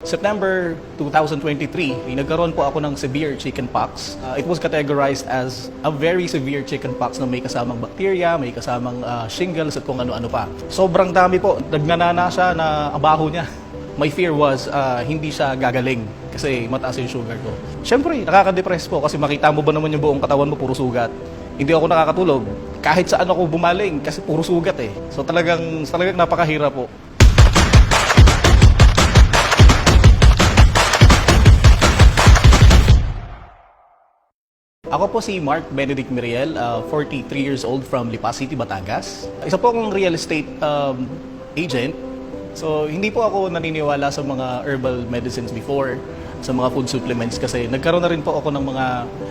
September 2023, ay nagkaroon po ako ng severe chickenpox. Uh, it was categorized as a very severe chickenpox na may kasamang bacteria, may kasamang uh, shingles at kung ano-ano pa. Sobrang dami po. Nagnanana siya na abaho niya. My fear was uh, hindi siya gagaling kasi mataas yung sugar ko. Siyempre, nakaka-depress po kasi makita mo ba naman yung buong katawan mo puro sugat. Hindi ako nakakatulog. Kahit saan ako bumaling kasi puro sugat eh. So talagang, talagang napakahirap po. Ako po si Mark Benedict Miriel, uh, 43 years old from Lipa City, Batangas. Isa po akong real estate um, agent. So, hindi po ako naniniwala sa mga herbal medicines before, sa mga food supplements kasi nagkaroon na rin po ako ng mga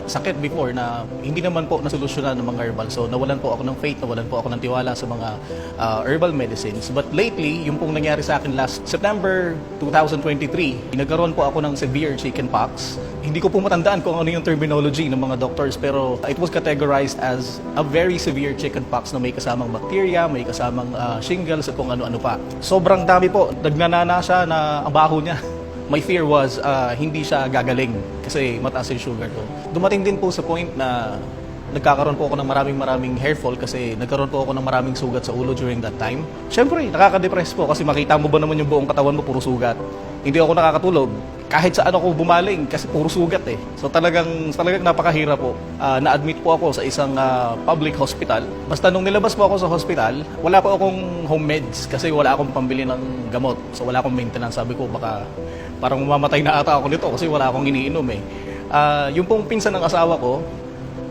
sakit before na hindi naman po nasolusyonan ng mga herbal. So, nawalan po ako ng faith, nawalan po ako ng tiwala sa mga uh, herbal medicines. But lately, yung pong nangyari sa akin last September 2023, nagkaroon po ako ng severe chickenpox. Hindi ko po matandaan kung ano yung terminology ng mga doctors pero it was categorized as a very severe chickenpox na may kasamang bacteria, may kasamang uh, shingles at kung ano-ano pa. Sobrang dami po. Nagnanana siya na abaho niya. My fear was uh, hindi siya gagaling kasi mataas yung sugar ko. Dumating din po sa point na nagkakaroon po ako ng maraming maraming hair fall kasi nagkaroon po ako ng maraming sugat sa ulo during that time. Siyempre, nakaka-depress po kasi makita mo ba naman yung buong katawan mo puro sugat. Hindi ako nakakatulog. Kahit saan ako bumaling kasi puro sugat eh. So talagang, talagang napakahirap po. Ah, na-admit po ako sa isang ah, public hospital. Basta nung nilabas po ako sa hospital, wala po akong home meds kasi wala akong pambili ng gamot. So wala akong maintenance. Sabi ko baka parang mamamatay na ata ako nito kasi wala akong iniinom eh. Ah, yung pong pinsan ng asawa ko,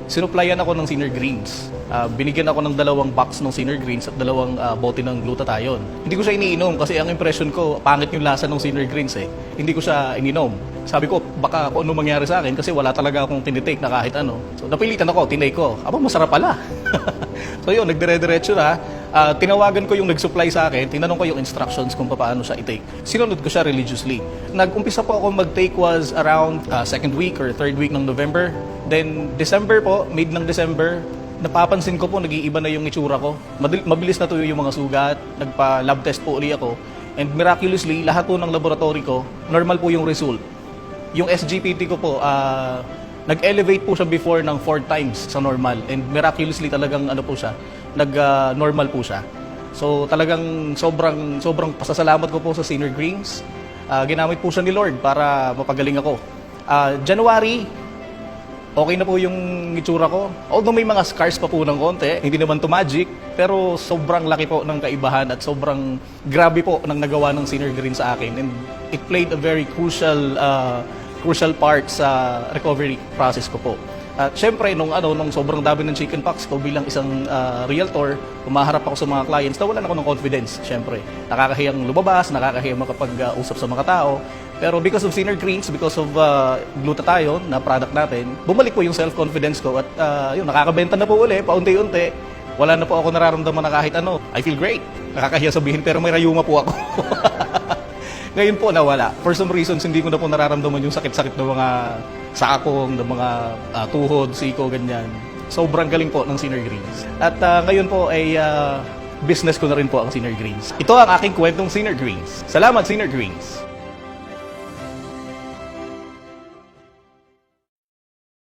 sinuplayan ako ng Sinner Greens. Ah, binigyan ako ng dalawang box ng Sinner Greens at dalawang ah, bote ng glutathione. Hindi ko siya iniinom kasi ang impression ko, pangit yung lasa ng Sinner Greens eh. Hindi ko siya ininom. Sabi ko, baka kung ano mangyari sa akin kasi wala talaga akong tinitake na kahit ano. So napilitan ako, tinake ko. Aba, masarap pala. so yun, nagdire-diretso na. Ah, tinawagan ko yung nag-supply sa akin, tinanong ko yung instructions kung paano siya i-take. Sinunod ko siya religiously. Nag-umpisa po ako mag-take was around ah, second week or third week ng November. Then December po, mid ng December, napapansin ko po nag-iiba na yung itsura ko. Madil- mabilis na tuyo yung mga sugat, nagpa-lab test po uli ako. And miraculously, lahat po ng laboratory ko, normal po yung result. Yung SGPT ko po, ah, nag-elevate po siya before ng four times sa normal. And miraculously talagang ano po siya, nag-normal po siya. So talagang sobrang sobrang pasasalamat ko po sa Senior Greens. Ah, ginamit po siya ni Lord para mapagaling ako. Ah, January, okay na po yung itsura ko. Although may mga scars pa po ng konti, hindi naman to magic, pero sobrang laki po ng kaibahan at sobrang grabe po ng nagawa ng Senior Green sa akin. And it played a very crucial uh, crucial part sa recovery process ko po. At syempre, nung, ano, nung sobrang dami ng chickenpox ko bilang isang uh, realtor, umaharap ako sa mga clients, nawalan ako ng confidence, syempre. Nakakahiyang lumabas, nakakahiyang makapag-usap sa mga tao. Pero because of Sinner Greens, because of uh, glutathione na product natin, bumalik po yung self-confidence ko at uh, yun, nakakabenta na po uli, paunti-unti. Wala na po ako nararamdaman na kahit ano. I feel great. Nakakahiya sabihin, pero may rayuma po ako. Ngayon po nawala. For some reasons, hindi ko na po nararamdaman yung sakit-sakit ng mga sakong, ng mga ah, tuhod, siko, ganyan. Sobrang galing po ng Sinner Greens. At ah, ngayon po ay ah, business ko na rin po ang Sinner Greens. Ito ang aking kwentong Sinner Greens. Salamat, Sinner Greens!